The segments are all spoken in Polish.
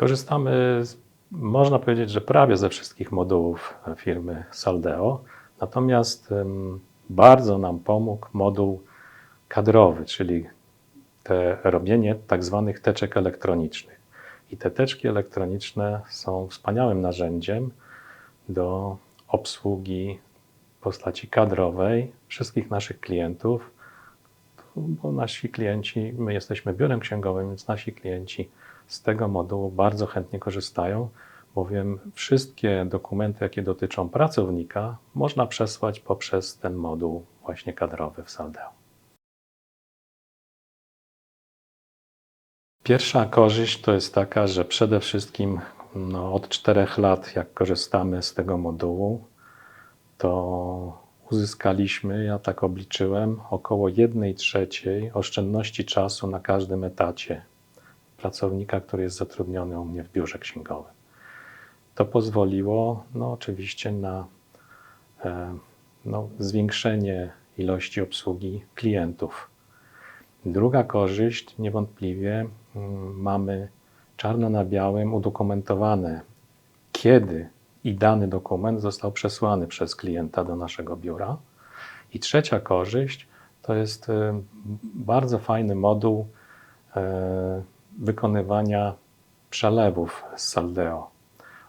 Korzystamy, z, można powiedzieć, że prawie ze wszystkich modułów firmy Saldeo, natomiast bardzo nam pomógł moduł kadrowy, czyli te robienie tak zwanych teczek elektronicznych. I te teczki elektroniczne są wspaniałym narzędziem do obsługi postaci kadrowej wszystkich naszych klientów, bo nasi klienci, my jesteśmy biurem księgowym, więc nasi klienci z tego modułu bardzo chętnie korzystają, bowiem wszystkie dokumenty, jakie dotyczą pracownika, można przesłać poprzez ten moduł właśnie kadrowy w Saldeo. Pierwsza korzyść to jest taka, że przede wszystkim no, od czterech lat, jak korzystamy z tego modułu, to uzyskaliśmy, ja tak obliczyłem, około 1 trzeciej oszczędności czasu na każdym etacie pracownika, który jest zatrudniony u mnie w biurze księgowym. To pozwoliło, no oczywiście, na e, no, zwiększenie ilości obsługi klientów. Druga korzyść, niewątpliwie, mm, mamy czarno na białym udokumentowane, kiedy i dany dokument został przesłany przez klienta do naszego biura. I trzecia korzyść to jest e, bardzo fajny moduł e, wykonywania przelewów z Saldeo.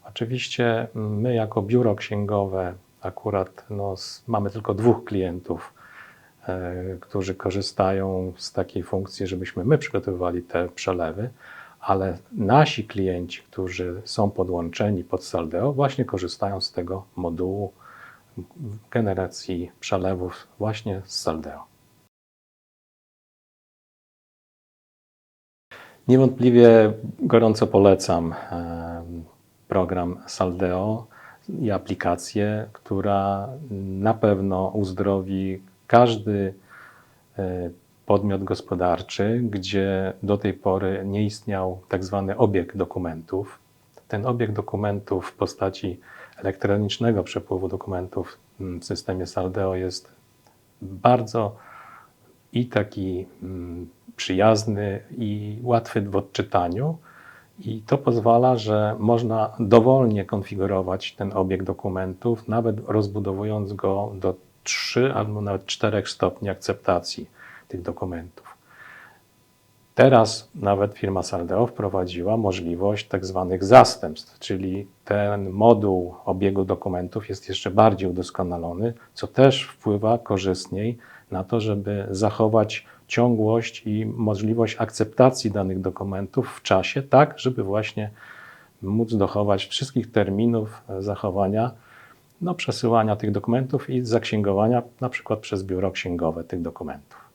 Oczywiście my jako biuro księgowe akurat no, mamy tylko dwóch klientów, e, którzy korzystają z takiej funkcji, żebyśmy my przygotowywali te przelewy, ale nasi klienci, którzy są podłączeni pod Saldeo, właśnie korzystają z tego modułu generacji przelewów właśnie z Saldeo. Niewątpliwie gorąco polecam program Saldeo i aplikację, która na pewno uzdrowi każdy e, podmiot gospodarczy, gdzie do tej pory nie istniał tak zwany obieg dokumentów. Ten obieg dokumentów w postaci elektronicznego przepływu dokumentów w systemie Saldeo jest bardzo i taki mm, przyjazny i łatwy w odczytaniu. I to pozwala, że można dowolnie konfigurować ten obieg dokumentów, nawet rozbudowując go do 3 albo nawet 4 stopni akceptacji tych dokumentów. Teraz nawet firma Saldeo wprowadziła możliwość tak zwanych zastępstw, czyli ten moduł obiegu dokumentów jest jeszcze bardziej udoskonalony, co też wpływa korzystniej na to, żeby zachować ciągłość i możliwość akceptacji danych dokumentów w czasie, tak żeby właśnie móc dochować wszystkich terminów zachowania, no, przesyłania tych dokumentów i zaksięgowania na przykład przez biuro księgowe tych dokumentów.